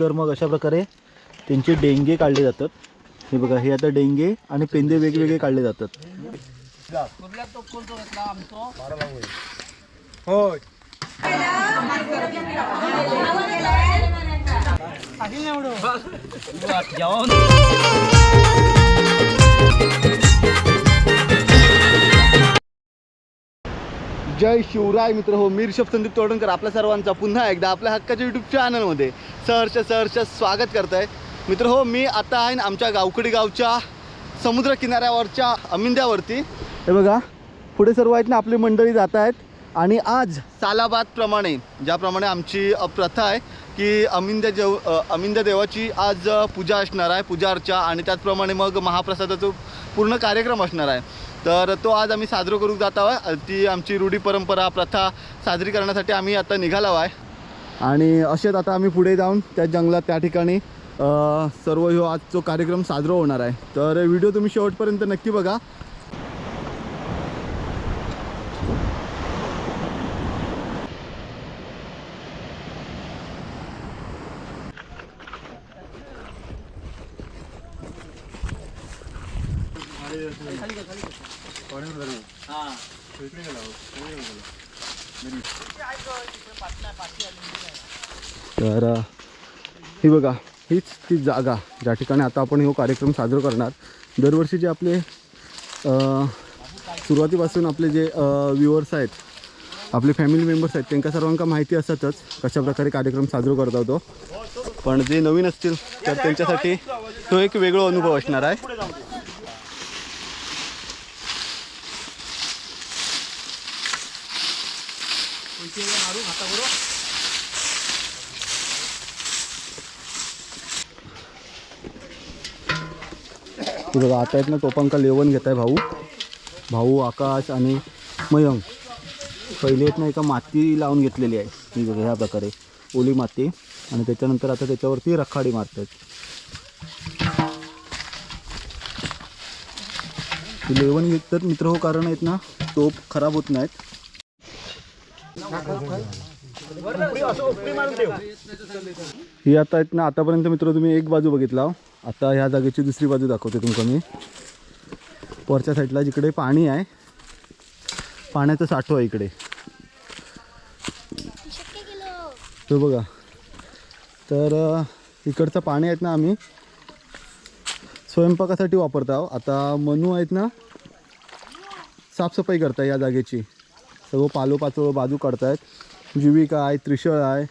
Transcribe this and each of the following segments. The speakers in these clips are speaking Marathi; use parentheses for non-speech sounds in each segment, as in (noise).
तर मग अशा प्रकारे त्यांचे डेंगे काढले जातात. हे बघा हे आता डेंगे आणि पेंदे वेगवेगळे काढले जातात. जय शिवराय मित्र हो मीर शब संदीप तोडणकर आपल्या सर्वांचा पुन्हा एकदा आपल्या हक्काच्या युट्यूब चॅनलमध्ये सहर्ष सहर्ष स्वागत करत आहे मित्र हो मी आता आहे ना आमच्या गावकडी गावच्या समुद्र किनाऱ्यावरच्या अमिंद्यावरती. हे बघा पुढे सर्व आहेत ना आपली मंडळी जात आहेत. आणि आज सालाबादप्रमाणे ज्याप्रमाणे आमची प्रथा आहे की अमिंद्या जेव अमिंद्या देवाची आज पूजा असणार आहे पूजा अर्चा. आणि त्याचप्रमाणे मग महाप्रसादाचा पूर्ण कार्यक्रम असणार आहे. तर तो आज आम्ही साजरा करू जात आहोत. ती आमची रूढी परंपरा प्रथा साजरी करण्यासाठी आम्ही आता निघालो आहे. आणि असेच आता आम्ही पुढे जाऊन त्या जंगलात त्या ठिकाणी अ, सर्व ह्यो आज जो कार्यक्रम साजरा होणार आहे. तर व्हिडिओ तुम्ही शेवटपर्यंत नक्की बघा. तर ही बघा हीच ती जागा ज्या ठिकाणी आता आपण हा कार्यक्रम साजरा करणार. दरवर्षी जे आपले सुरुवातीपासून आपले जे व्ह्युअर्स आहेत आपले फॅमिली मेंबर्स आहेत त्यांना सर्वांका माहिती असतातच कशा प्रकारे कार्यक्रम साजरा करत होतो. पण जे नवीन असतील तर त्यांच्यासाठी तो एक वेगळा अनुभव असणार आहे. हे बघा आता आहेत ना टोपांका लेवण घेत आहे भाऊ. भाऊ आकाश आणि मयंक. पहिले आहेत ना एका माती लावून घेतलेली आहे. ही बघा ह्या प्रकारे. ओली माती. आणि त्याच्यानंतर आता त्याच्यावरती रखाडी मारतात. आहेत लेवण घेतात मित्र हो कारण आहेत ना टोप खराब होत नाहीत. ही आता आहेत ना आतापर्यंत मित्र तुम्ही एक बाजू बघितला. आता ह्या जागेची दुसरी बाजू दाखवते तुमका मी वरच्या साईडला जिकडे पाणी आहे पाण्याचा साठो आहे इकडे. तो बघा. तर इकडचं पाणी आहेत ना आम्ही स्वयंपाकासाठी वापरत आहोत. आता मनू आहेत ना साफसफाई करताय या जागेची. सर्व पालोपाचोळं बाजू काढतायत. जीविका आहे त्रिशळ आहे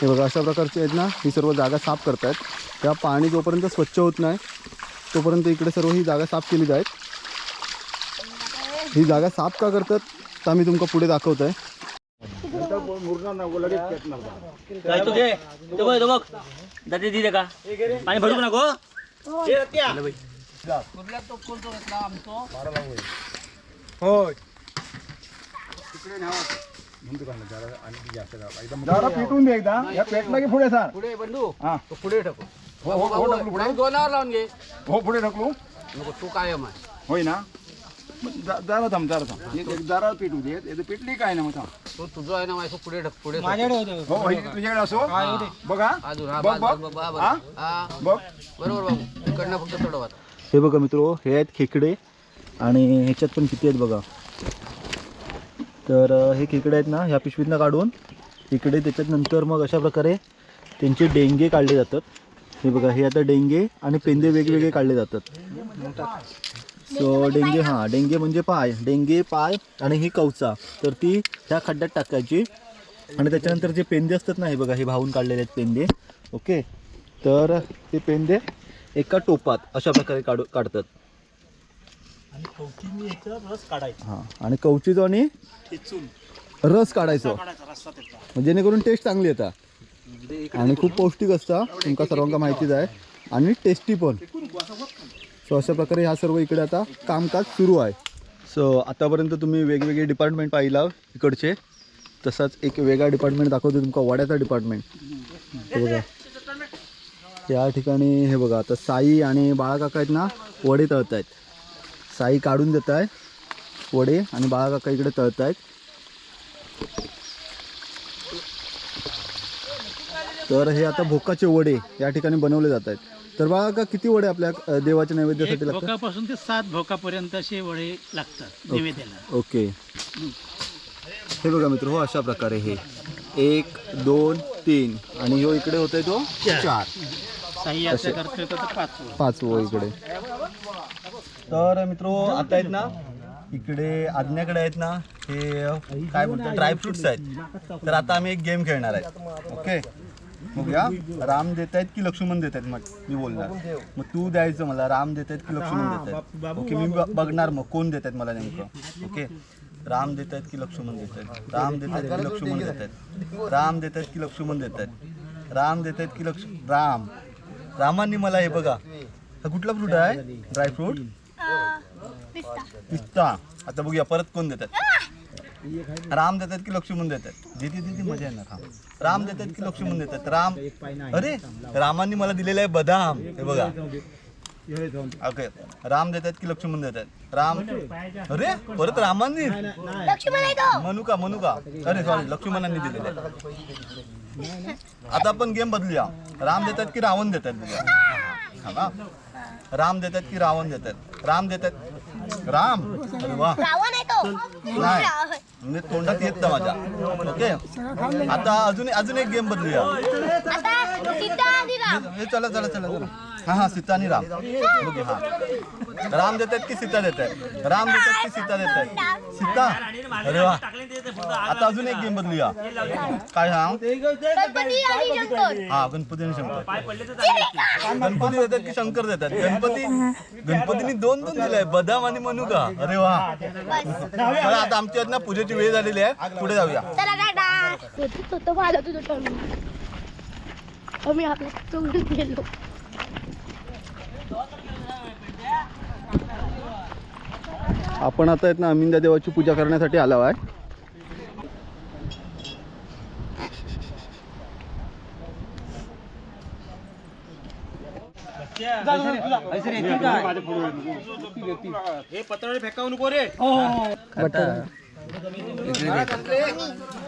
हे अशा प्रकारचे ना ही सर्व जागा साफ़ करतायत. त्या पाणी जोपर्यंत स्वच्छ होत नाही तोपर्यंत इकडे सर्व ही जागा साफ केली जात ही जागा साफ का करतात तर आम्ही तुमका पुढे दाखवत आहे काय तू घे. तो बघ तो बघ. जाते दिले का? पाणी भरू नको. होय जरा पेटून दे एकदा. या पेटला की पुढे सर. पुढे बंधू. हा. तो पुढे टाकू हो हो हो ढकलू पुढे. दोनावर लावून घे. हो पुढे ढकलू नको तू कायम आहे. होय ना? मग ज- जरा थांब जरा थांब. एक एक जरा पेटू दे. पेटली काय ना मग थांब. तो तुझं आहे ना माझं पुढे ढक पुढे हो ही तुझ्याकडे असो. बघा अजून हा बघ बघ. हा? हा. बघ. बरोबर बाबू इकडनं फक्त चढवा हे बघा मित्र हे आहेत खेकडे. आणि ह्याच्यात पण किती आहेत बघा. तर अ, हे खेकडे आहेत ना ह्या पिशवीतनं काढून इकडे त्याच्यात नंतर मग अशा प्रकारे त्यांचे डेंगे काढले जातात. हे बघा हे आता डेंगे आणि पेंदे वेगवेगळे काढले जातात. सो डेंगे हां डेंगे म्हणजे पाय. डेंगे पाय आणि ही कवचा. तर ती ह्या खड्ड्यात टाकायची. आणि त्याच्यानंतर जे पेंदे असतात ना हे बघा हे भावून काढलेले आहेत पेंदे. ओके? तर ते पेंदे एका टोपात अशा प्रकारे काढू काढतात. हां आणि कवचीचो आणि रस काढायचो. जेणेकरून टेस्ट चांगली येतात आणि खूप पौष्टिक असता तुमका सर्वांका माहितीच आहे. आणि टेस्टी पण. सो अशा प्रकारे ह्या सर्व इकडे आता कामकाज सुरू आहे. सो आतापर्यंत तुम्ही वेगवेगळे डिपार्टमेंट पाहिला इकडचे. तसाच एक वेगळा डिपार्टमेंट दाखवतो तुमका वड्याचा डिपार्टमेंट बघा. या ठिकाणी हे बघा आता साई आणि बाळाकाका आहेत ना वडे तळत आहेत. साई काढून देत आहे. वडे आणि बाळाकाका इकडे तळत आहेत. तर हे आता भोकाचे वडे या ठिकाणी बनवले जात आहेत. तर बाळाका किती वडे आपल्या अ, देवाच्या नैवेद्यासाठी एक लागतात? भोकापासून ते सात भोकापर्यंत असे वडे लागतात नैवेद्याला. ओके. हे बघा मित्र हो अशा प्रकारे हे. एक दोन तीन. आणि ह्यो इकडे होतोय तो चार. करतोय तर पाच वडे. पाच वो इकडे. तर मित्र आता आहेत ना इकडे आज्ञाकडे आहेत ना हे काय बोलतो ड्रायफ्रुट्स आहेत. तर आता आम्ही एक गेम खेळणार आहे. ओके? बघूया. राम देत आहेत की लक्ष्मण देत आहेत मग मी बोलणार. मग तू द्यायचं मला. राम देत आहेत की लक्ष्मण देत आहेत ओके मी ब- बघणार मग. कोण देत आहेत मला नेमकं? ओके? राम देत आहेत की लक्ष्मण देत आहेत राम देत आहेत की लक्ष्मण देत आहेत राम देत आहेत की लक्ष्मण देत आहेत राम देत आहेत की लक्ष राम. रामांनी मला हे बघा. हा कुठला फ्रूट आहे? ड्रायफ्रूट पिस्ता. आता बघूया. परत कोण देतात? राम देतात की लक्ष्मण देतात? जिथे तिथे मजा येणार हा. राम देतात की लक्ष्मण देतात? राम अरे रामांनी मला दिलेलं आहे बदाम. हे बघा. ओके. राम देतात की लक्ष्मण देतात? राम अरे परत रामांनी? मनुका मनुका. अरे सॉरी लक्ष्मणांनी दिलेले आता आपण गेम बदलूया. राम देतात की रावण देतात बघूया राम देतात की रावण देतात? राम देतात राम. अरे वा. रावण आहे तो. नाही. म्हणजे तोंडात येत ना माझ्या. ओके? आता अजून अजून एक गेम बदलूया. आता सीता आणि हे चला चला चला चला हा हा सीता आणि राम बघू हा राम देतात की सीता देतात राम देतात की सीता देतात सीता अरे वा आता अजून एक गेम बदलूया काय हा गणपती आणि शंकर हा गणपती आणि शंकर गणपती देतात की शंकर देतात गणपती गणपतीने दोन दोन दिलाय बदाम आणि मनुका अरे वा चला आता आमची आज ना पूजेची वेळ झालेली आहे पुढे जाऊया चला तो तो माझा तुझं आम्ही आपल्या चोरून गेलो. आपण आता आहेत ना अमिंदा देवाची पूजा करण्यासाठी आलो आहे. हे नको रे.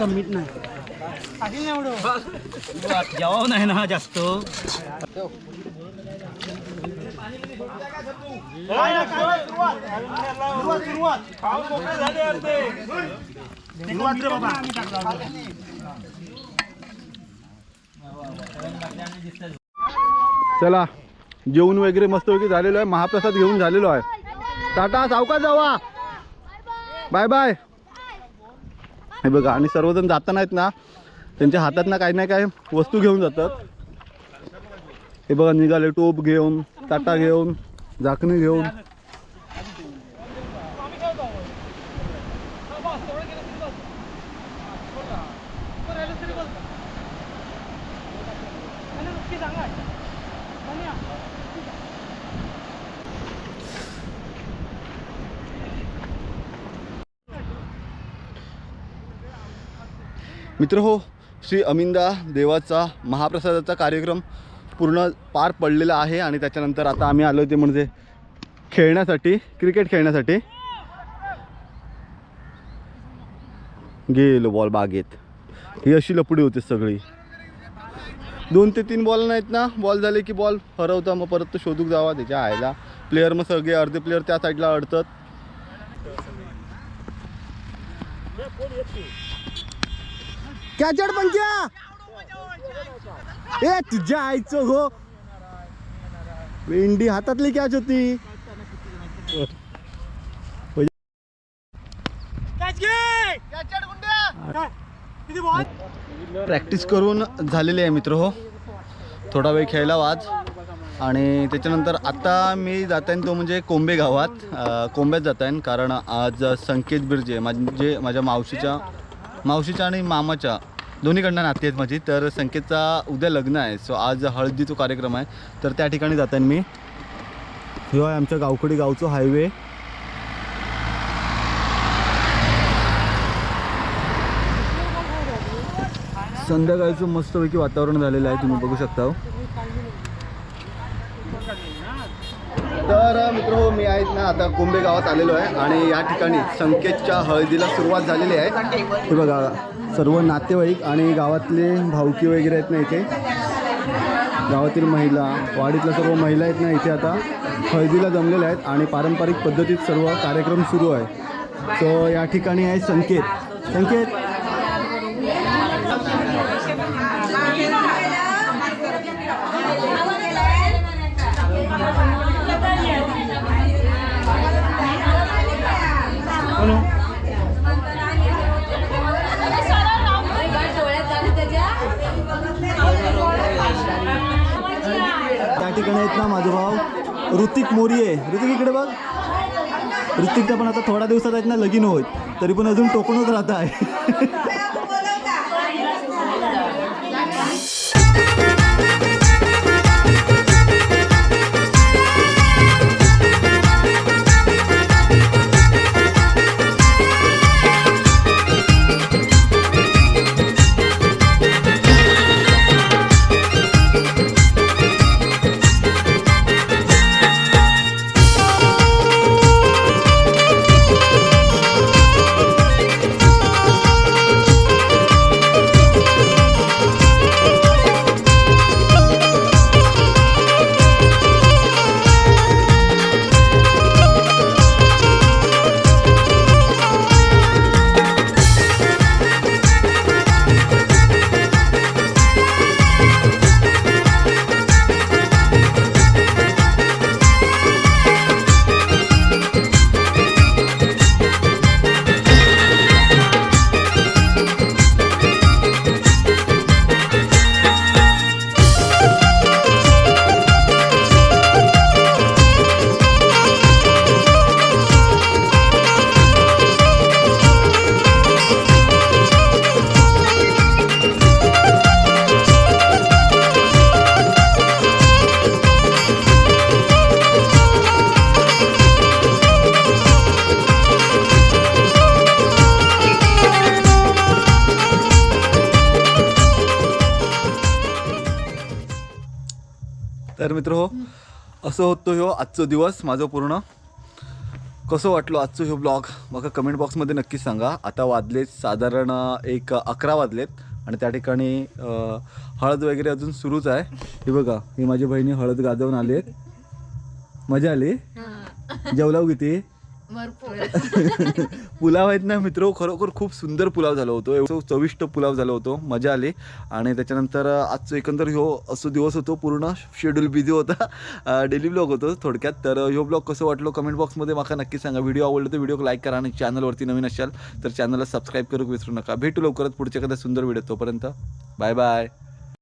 मीठ नाही. जेव्हा नाही ना जास्त. चला जेवण वगैरे मस्तपैकी झालेलो आहे महाप्रसाद घेऊन झालेलो आहे. टाटा सावकाश जावा. बाय बाय हे बघा आणि सर्वजण जाताना आहेत ना त्यांच्या हातात ना काही ना काही वस्तू घेऊन जातात. हे बघा निघाले टोप घेऊन ताटा घेऊन झाकणी घेऊन. मित्र हो श्री अमिंदा देवाचा महाप्रसादाचा कार्यक्रम पूर्ण पार पडलेला आहे आणि त्याच्यानंतर आता आम्ही आलो ते म्हणजे खेळण्यासाठी क्रिकेट खेळण्यासाठी. गेलो बॉल बागेत. ही अशी लपडी होती सगळी. दोन ते तीन बॉल नाहीत ना? बॉल झाले की बॉल हरवता मग परत तो शोधूक जावा त्याच्या आयला प्लेअर मग सगळे अर्धे प्लेअर त्या साईडला अडतात. कॅचड पंक्या ए तुझ्या आईचं हो. भेंडी हातातली कॅच होती प्रॅक्टिस करून झालेली आहे मित्र हो. थोडा वेळ खेळला आज आणि त्याच्यानंतर आता मी जात आहे तो म्हणजे कोंबे गावात. कोंब्यात जात आहे कारण आज संकेत बिर्जे म्हणजे माझ्या मावशीच्या मावशीच्या आणि मामाच्या दोन्हीकडनं नाते आहेत माझी तर संकेतचा उद्या लग्न आहे. सो आज हळदी तो कार्यक्रम आहे तर त्या ठिकाणी जात आहे मी ह्यो आहे आमच्या गावकडी गावचं हायवे संध्याकाळचं मस्तपैकी वातावरण झालेलं आहे तुम्ही बघू शकता हो. तर मित्र हो मी आहेत ना आता कुंभे गावात आलेलो आहे आणि या ठिकाणी संकेतच्या हळदीला सुरुवात झालेली आहे. हे बघा सर्व नातेवाईक आणि गावातले भावकी वगैरे आहेत ना इथे. गावातील महिला वाडीतल्या सर्व महिला आहेत ना इथे आता हळदीला जमलेल्या आहेत आणि पारंपरिक पद्धतीत सर्व कार्यक्रम सुरू आहे. सो या ठिकाणी आहे संकेत. संकेत ठिकाणी आहेत ना माझा भाऊ. ऋतिक मोरी आहे. ऋतिक इकडे बघ. ऋतिकचं पण आता थोड्या दिवसात आहेत ना लगीन होत तरी पण अजून टोकणच राहत आहे. तर मित्र हो असं होतो ह्यो आजचो दिवस माझं पूर्ण. कसं वाटलो आजचं ह्यो ब्लॉग बघा कमेंट बॉक्समध्ये नक्कीच सांगा. आता वाजलेत साधारण एक अकरा वाजलेत. आणि त्या ठिकाणी हळद वगैरे अजून सुरूच आहे. हे बघा ही माझी बहिणी हळद गाजवून आली मजा आली? जेवलाव किती? (laughs) पुलाव आहेत ना मित्र खरोखर खूप सुंदर पुलाव झाला होतो. एवढं चविष्ट पुलाव झाला होतो. मजा आली. आणि त्याच्यानंतर आजचं एकंदर ह्यो असं दिवस होतो पूर्ण शेड्यूल बिझी होता. डेली ब्लॉग होतो थोडक्यात. तर ह्यो ब्लॉग कसं वाटलो कमेंट बॉक्समध्ये माका नक्की सांगा. व्हिडिओ आवडला तर व्हिडिओ लाईक करा आणि चॅनलवरती नवीन असाल तर चॅनलला सबस्क्राईब करू विसरू नका. भेटू लवकरच पुढच्या कदा सुंदर व्हिडिओ तोपर्यंत. Bye bye